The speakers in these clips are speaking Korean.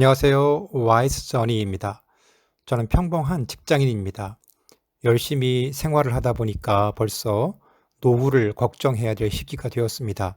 안녕하세요. 와이스 저니입니다. 저는 평범한 직장인입니다. 열심히 생활을 하다 보니까 벌써 노후를 걱정해야 될 시기가 되었습니다.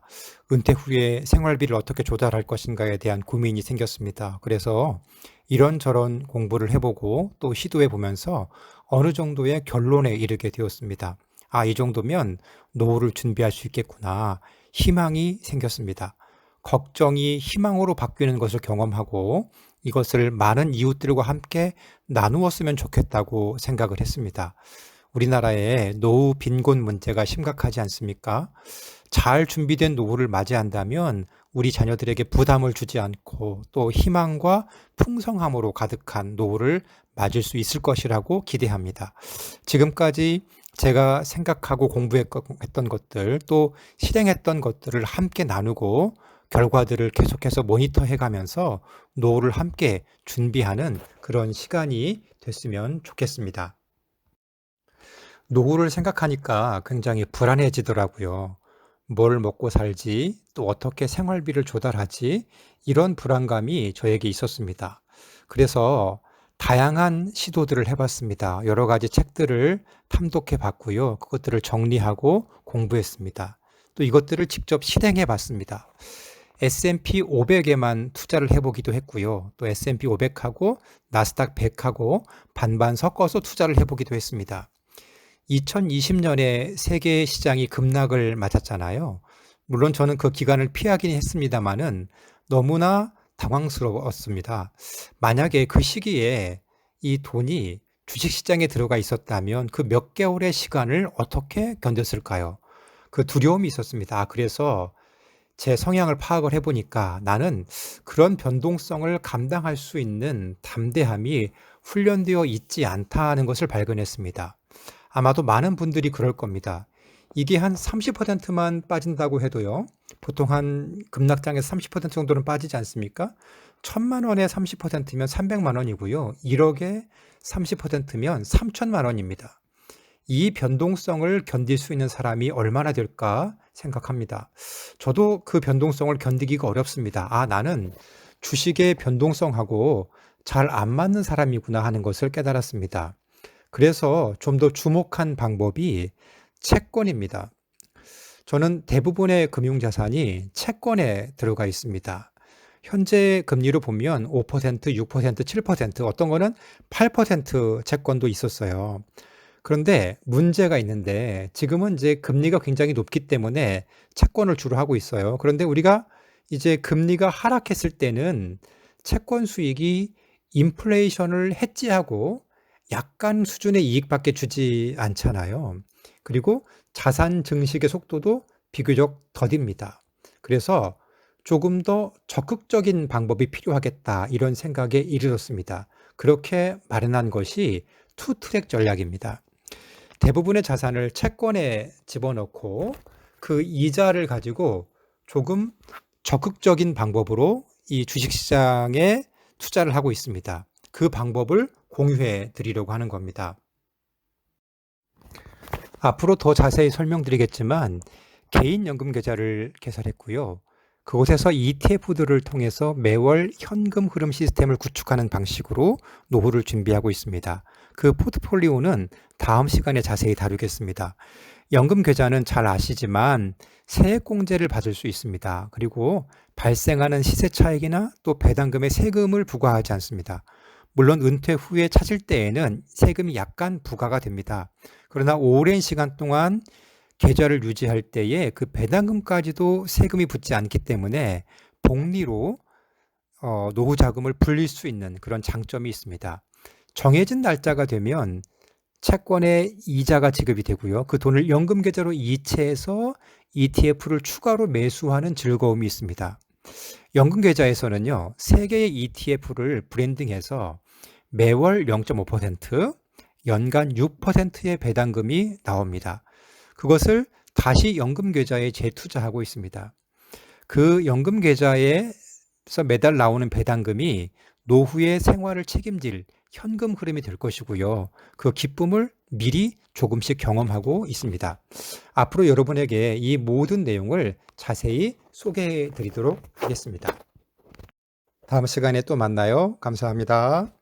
은퇴 후에 생활비를 어떻게 조달할 것인가에 대한 고민이 생겼습니다. 그래서 이런저런 공부를 해보고 또 시도해 보면서 어느 정도의 결론에 이르게 되었습니다. 아, 이 정도면 노후를 준비할 수 있겠구나. 희망이 생겼습니다. 걱정이 희망으로 바뀌는 것을 경험하고 이것을 많은 이웃들과 함께 나누었으면 좋겠다고 생각을 했습니다. 우리나라의 노후 빈곤 문제가 심각하지 않습니까? 잘 준비된 노후를 맞이한다면 우리 자녀들에게 부담을 주지 않고 또 희망과 풍성함으로 가득한 노후를 맞을 수 있을 것이라고 기대합니다. 지금까지 제가 생각하고 공부했던 것들 또 실행했던 것들을 함께 나누고 결과들을 계속해서 모니터해 가면서 노후를 함께 준비하는 그런 시간이 됐으면 좋겠습니다. 노후를 생각하니까 굉장히 불안해지더라고요. 뭘 먹고 살지, 또 어떻게 생활비를 조달하지, 이런 불안감이 저에게 있었습니다. 그래서 다양한 시도들을 해봤습니다. 여러 가지 책들을 탐독해 봤고요. 그것들을 정리하고 공부했습니다. 또 이것들을 직접 실행해 봤습니다. S&P 500에만 투자를 해보기도 했고요. 또 S&P 500하고 나스닥 100하고 반반 섞어서 투자를 해보기도 했습니다. 2020년에 세계 시장이 급락을 맞았잖아요. 물론 저는 그 기간을 피하긴 했습니다만은 너무나 당황스러웠습니다. 만약에 그 시기에 이 돈이 주식시장에 들어가 있었다면 그 몇 개월의 시간을 어떻게 견뎠을까요? 그 두려움이 있었습니다. 아, 그래서 제 성향을 파악을 해보니까 나는 그런 변동성을 감당할 수 있는 담대함이 훈련되어 있지 않다는 것을 발견했습니다. 아마도 많은 분들이 그럴 겁니다. 이게 한 30%만 빠진다고 해도요. 보통 한 급락장에서 30% 정도는 빠지지 않습니까? 천만 원에 30%면 300만 원이고요. 1억에 30%면 3천만 원입니다. 이 변동성을 견딜 수 있는 사람이 얼마나 될까 생각합니다. 저도 그 변동성을 견디기가 어렵습니다. 아, 나는 주식의 변동성하고 잘 안 맞는 사람이구나 하는 것을 깨달았습니다. 그래서 좀 더 주목한 방법이 채권입니다. 저는 대부분의 금융자산이 채권에 들어가 있습니다. 현재 금리로 보면 5%, 6%, 7%, 어떤 거는 8% 채권도 있었어요. 그런데 문제가 있는데 지금은 이제 금리가 굉장히 높기 때문에 채권을 주로 하고 있어요. 그런데 우리가 이제 금리가 하락했을 때는 채권 수익이 인플레이션을 해지하고 약간 수준의 이익밖에 주지 않잖아요. 그리고 자산 증식의 속도도 비교적 더딥니다. 그래서 조금 더 적극적인 방법이 필요하겠다 이런 생각에 이르렀습니다. 그렇게 마련한 것이 투 트랙 전략입니다. 대부분의 자산을 채권에 집어넣고 그 이자를 가지고 조금 적극적인 방법으로 이 주식시장에 투자를 하고 있습니다. 그 방법을 공유해 드리려고 하는 겁니다. 앞으로 더 자세히 설명드리겠지만 개인연금 계좌를 개설했고요. 그곳에서 ETF들을 통해서 매월 현금 흐름 시스템을 구축하는 방식으로 노후를 준비하고 있습니다. 그 포트폴리오는 다음 시간에 자세히 다루겠습니다. 연금 계좌는 잘 아시지만 세액공제를 받을 수 있습니다. 그리고 발생하는 시세 차익이나 또 배당금의 세금을 부과하지 않습니다. 물론 은퇴 후에 찾을 때에는 세금이 약간 부과가 됩니다. 그러나 오랜 시간 동안 계좌를 유지할 때에 그 배당금까지도 세금이 붙지 않기 때문에 복리로 어, 노후 자금을 불릴 수 있는 그런 장점이 있습니다. 정해진 날짜가 되면 채권의 이자가 지급이 되고요. 그 돈을 연금 계좌로 이체해서 ETF를 추가로 매수하는 즐거움이 있습니다. 연금 계좌에서는요, 세 개의 ETF를 브랜딩해서 매월 0.5%, 연간 6%의 배당금이 나옵니다. 그것을 다시 연금 계좌에 재투자하고 있습니다. 그 연금 계좌에서 매달 나오는 배당금이 노후의 생활을 책임질 현금 흐름이 될 것이고요. 그 기쁨을 미리 조금씩 경험하고 있습니다. 앞으로 여러분에게 이 모든 내용을 자세히 소개해 드리도록 하겠습니다. 다음 시간에 또 만나요. 감사합니다.